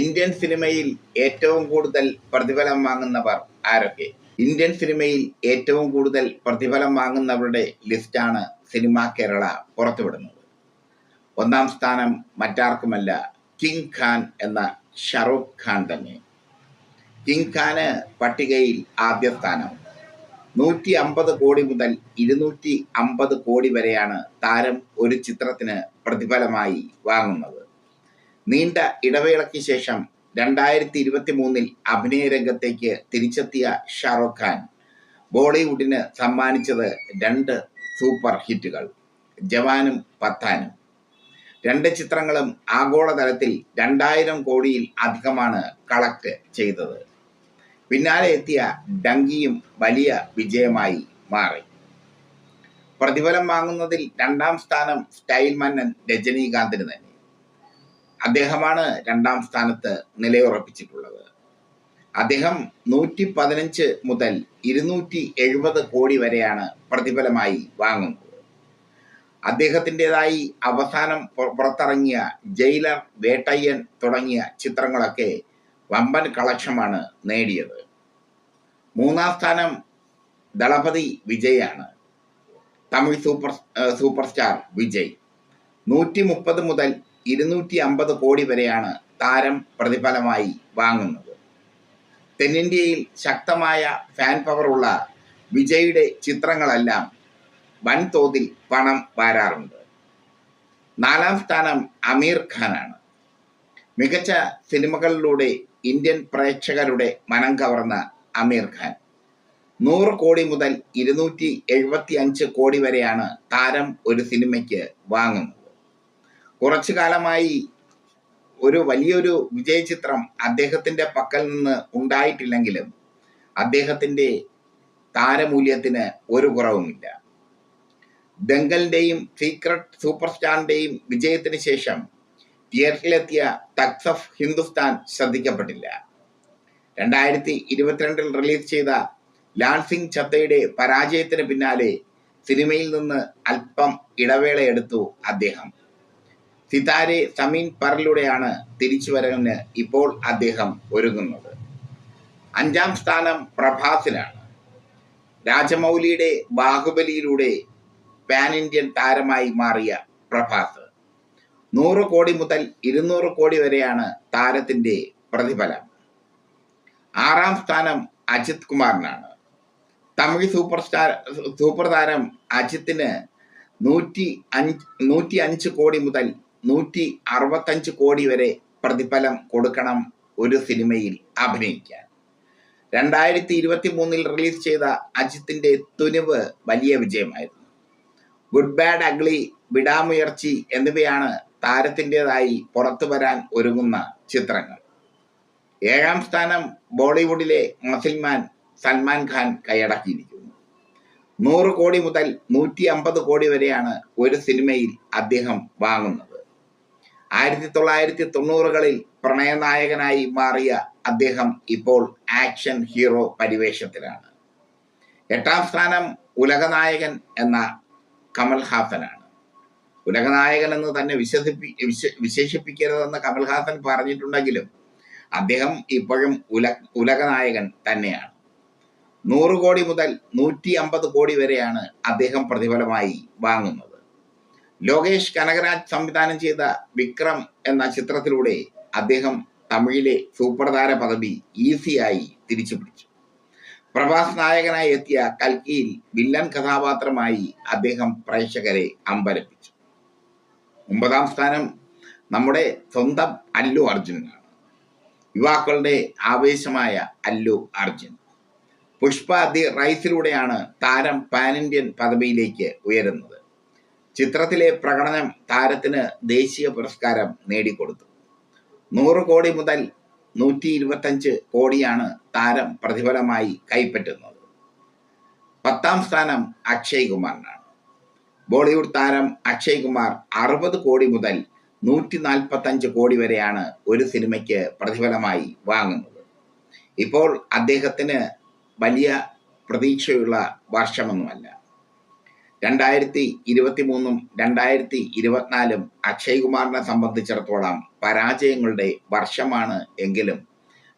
Indian സിനിമയിൽ ഏറ്റവും കൂടുതൽ പ്രതിഫലം വാങ്ങുന്നവർ ആരൊക്കെ? ഇന്ത്യൻ സിനിമയിൽ ഏറ്റവും കൂടുതൽ പ്രതിഫലം വാങ്ങുന്നവരുടെ ലിസ്റ്റാണ് സിനിമ കേരള പുറത്തുവിടുന്നത്. ഒന്നാം സ്ഥാനം മറ്റാർക്കുമല്ല കിങ് ഖാൻ എന്ന ഷറൂഖ് ഖാൻ തന്നെ. കിങ് ഖാന് പട്ടികയിൽ ആദ്യ സ്ഥാനം. നൂറ്റി അമ്പത് കോടി മുതൽ ഇരുന്നൂറ്റി അമ്പത് കോടി വരെയാണ് താരം ഒരു ചിത്രത്തിന് പ്രതിഫലമായി വാങ്ങുന്നത്. നീണ്ട ഇടവേളയ്ക്ക് ശേഷം രണ്ടായിരത്തി ഇരുപത്തി മൂന്നിൽ അഭിനയ രംഗത്തേക്ക് തിരിച്ചെത്തിയ ഷാറുഖ് ഖാൻ ബോളിവുഡിന് സമ്മാനിച്ചത് രണ്ട് സൂപ്പർ ഹിറ്റുകൾ ജവാനും പത്താനും. രണ്ട് ചിത്രങ്ങളും ആഗോളതലത്തിൽ രണ്ടായിരം കോടിയിൽ അധികമാണ് കളക്ട് ചെയ്തത്. പിന്നാലെ എത്തിയ ഡങ്കിയും വലിയ വിജയമായി മാറി. പ്രതിഫലം വാങ്ങുന്നതിൽ രണ്ടാം സ്ഥാനം സ്റ്റൈൽ മന്നൻ രജനീകാന്തിന് തന്നെ. അദ്ദേഹമാണ് രണ്ടാം സ്ഥാനത്ത് നിലയുറപ്പിച്ചിട്ടുള്ളത്. അദ്ദേഹം നൂറ്റി പതിനഞ്ച് മുതൽ ഇരുന്നൂറ്റി എഴുപത് കോടി വരെയാണ് പ്രതിഫലമായി വാങ്ങുന്നത്. അദ്ദേഹത്തിന്റെതായി അവസാനം പുറത്തിറങ്ങിയ ജയിലർ വേട്ടയ്യൻ തുടങ്ങിയ ചിത്രങ്ങളൊക്കെ വമ്പൻ കളക്ഷമാണ് നേടിയത്. മൂന്നാം സ്ഥാനം Thalapathy വിജയാണ്. Tamil super super star Vijay. നൂറ്റി മുപ്പത് മുതൽ ഇരുന്നൂറ്റി അമ്പത് കോടി വരെയാണ് താരം പ്രതിഫലമായി വാങ്ങുന്നത്. തെന്നിന്ത്യയിൽ ശക്തമായ ഫാൻ പവറുള്ള വിജയുടെ ചിത്രങ്ങളെല്ലാം വൻതോതിൽ പണം വാരാറുണ്ട്. നാലാം സ്ഥാനം അമീർ ഖാനാണ്. മികച്ച സിനിമകളിലൂടെ ഇന്ത്യൻ പ്രേക്ഷകരുടെ മനം കവർന്ന അമീർ ഖാൻ. നൂറ് കോടി മുതൽ ഇരുന്നൂറ്റി എഴുപത്തി അഞ്ച് കോടി വരെയാണ് താരം ഒരു സിനിമയ്ക്ക് വാങ്ങുന്നത്. കുറച്ചു കാലമായി ഒരു വലിയൊരു വിജയ ചിത്രം അദ്ദേഹത്തിന്റെ പക്കൽ നിന്ന് ഉണ്ടായിട്ടില്ലെങ്കിലും അദ്ദേഹത്തിന്റെ താരമൂല്യത്തിന് ഒരു കുറവുമില്ല. ദങ്കലിന്റെയും സീക്രട്ട് സൂപ്പർ സ്റ്റാറിന്റെയും വിജയത്തിന് ശേഷം തിയേറ്ററിലെത്തിയ തക്സ് ഓഫ് ഹിന്ദുസ്ഥാൻ ശ്രദ്ധിക്കപ്പെട്ടില്ല. രണ്ടായിരത്തി ഇരുപത്തിരണ്ടിൽ റിലീസ് ചെയ്ത ലാൽ സിംഗ് ചത്തയുടെ പരാജയത്തിന് പിന്നാലെ സിനിമയിൽ നിന്ന് അല്പം ഇടവേളയെടുത്തു അദ്ദേഹം. സിതാരെ സമീൻ പറിലൂടെയാണ് തിരിച്ചുവരവിന് ഇപ്പോൾ അദ്ദേഹം ഒരുങ്ങുന്നത്. അഞ്ചാം സ്ഥാനം പ്രഭാസിനാണ് രാജമൗലിയുടെ ബാഹുബലിയിലൂടെ പാൻ ഇന്ത്യൻ താരമായി മാറിയ പ്രഭാസ്. നൂറ് കോടി മുതൽ ഇരുന്നൂറ് കോടി വരെയാണ് താരത്തിന്റെ പ്രതിഫലം. ആറാം സ്ഥാനം അജിത് കുമാറിനാണ്. തമിഴ് സൂപ്പർ സ്റ്റാർ സൂപ്പർ താരം അജിത്തിന് നൂറ്റി അഞ്ച് നൂറ്റി അഞ്ച് കോടി മുതൽ നൂറ്റി അറുപത്തഞ്ച് കോടി വരെ പ്രതിഫലം കൊടുക്കണം ഒരു സിനിമയിൽ അഭിനയിക്കാൻ. രണ്ടായിരത്തി ഇരുപത്തി മൂന്നിൽ റിലീസ് ചെയ്ത അജിത്തിന്റെ തുനിവ് വലിയ വിജയമായിരുന്നു. ഗുഡ് ബാഡ് അഗ്ലി വിടാമുയർച്ചി എന്നിവയാണ് താരത്തിന്റെതായി പുറത്തു വരാൻ ഒരുങ്ങുന്ന ചിത്രങ്ങൾ. ഏഴാം സ്ഥാനം ബോളിവുഡിലെ മസിൽമാൻ സൽമാൻ ഖാൻ കൈയടക്കിയിരിക്കുന്നു. നൂറ് കോടി മുതൽ നൂറ്റി അമ്പത് കോടി വരെയാണ് ഒരു സിനിമയിൽ അദ്ദേഹം വാങ്ങുന്നത്. ആയിരത്തി തൊള്ളായിരത്തി തൊണ്ണൂറുകളിൽ പ്രണയനായകനായി മാറിയ അദ്ദേഹം ഇപ്പോൾ ആക്ഷൻ ഹീറോ പരിവേഷത്തിലാണ്. എട്ടാം സ്ഥാനം ഉലകനായകൻ എന്ന കമൽഹാസനാണ് ഉലകനായകൻ എന്ന് തന്നെ വിശ്വസിപ്പി വിശ- വിശേഷിപ്പിക്കരുതെന്ന് കമൽഹാസൻ പറഞ്ഞിട്ടുണ്ടെങ്കിലും അദ്ദേഹം ഇപ്പോഴും ഉല ഉലകനായകൻ തന്നെയാണ്. നൂറ് കോടി മുതൽ നൂറ്റി അമ്പത് കോടി വരെയാണ് അദ്ദേഹം പ്രതിഫലമായി വാങ്ങുന്നത്. ലോകേഷ് കനകരാജ് സംവിധാനം ചെയ്ത വിക്രം എന്ന ചിത്രത്തിലൂടെ അദ്ദേഹം തമിഴിലെ സൂപ്പർ പദവി ഈസിയായി തിരിച്ചു പിടിച്ചു. പ്രഭാസ് നായകനായി എത്തിയ കൽക്കിയിൽ വില്ലൻ കഥാപാത്രമായി അദ്ദേഹം പ്രേക്ഷകരെ അമ്പരപ്പിച്ചു. ഒമ്പതാം സ്ഥാനം നമ്മുടെ സ്വന്തം അല്ലു അർജുനാണ്. യുവാക്കളുടെ ആവേശമായ അല്ലു അർജുൻ. പുഷ്പ ദി റൈസിലൂടെയാണ് താരം പാൻ ഇന്ത്യൻ പദവിയിലേക്ക് ഉയരുന്നത്. ചിത്രത്തിലെ പ്രകടനം താരത്തിന് ദേശീയ പുരസ്കാരം നേടിക്കൊടുത്തു. നൂറ് കോടി മുതൽ നൂറ്റി ഇരുപത്തഞ്ച് കോടിയാണ് താരം പ്രതിഫലമായി കൈപ്പറ്റുന്നത്. പത്താം സ്ഥാനം അക്ഷയ് കുമാറിനാണ്. ബോളിവുഡ് താരം അക്ഷയ് കുമാർ അറുപത് കോടി മുതൽ നൂറ്റി നാൽപ്പത്തഞ്ച് കോടി വരെയാണ് ഒരു സിനിമയ്ക്ക് പ്രതിഫലമായി വാങ്ങുന്നത്. ഇപ്പോൾ അദ്ദേഹത്തിന് വലിയ പ്രതീക്ഷയുള്ള വർഷമൊന്നുമല്ല. രണ്ടായിരത്തി ഇരുപത്തി മൂന്നും രണ്ടായിരത്തി ഇരുപത്തിനാലും അക്ഷയ് കുമാറിനെ സംബന്ധിച്ചിടത്തോളം പരാജയങ്ങളുടെ വർഷമാണ് എങ്കിലും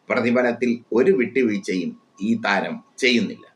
പ്രതിഫലത്തിൽ ഒരു വിട്ടുവീഴ്ചയും ഈ താരം ചെയ്യുന്നില്ല.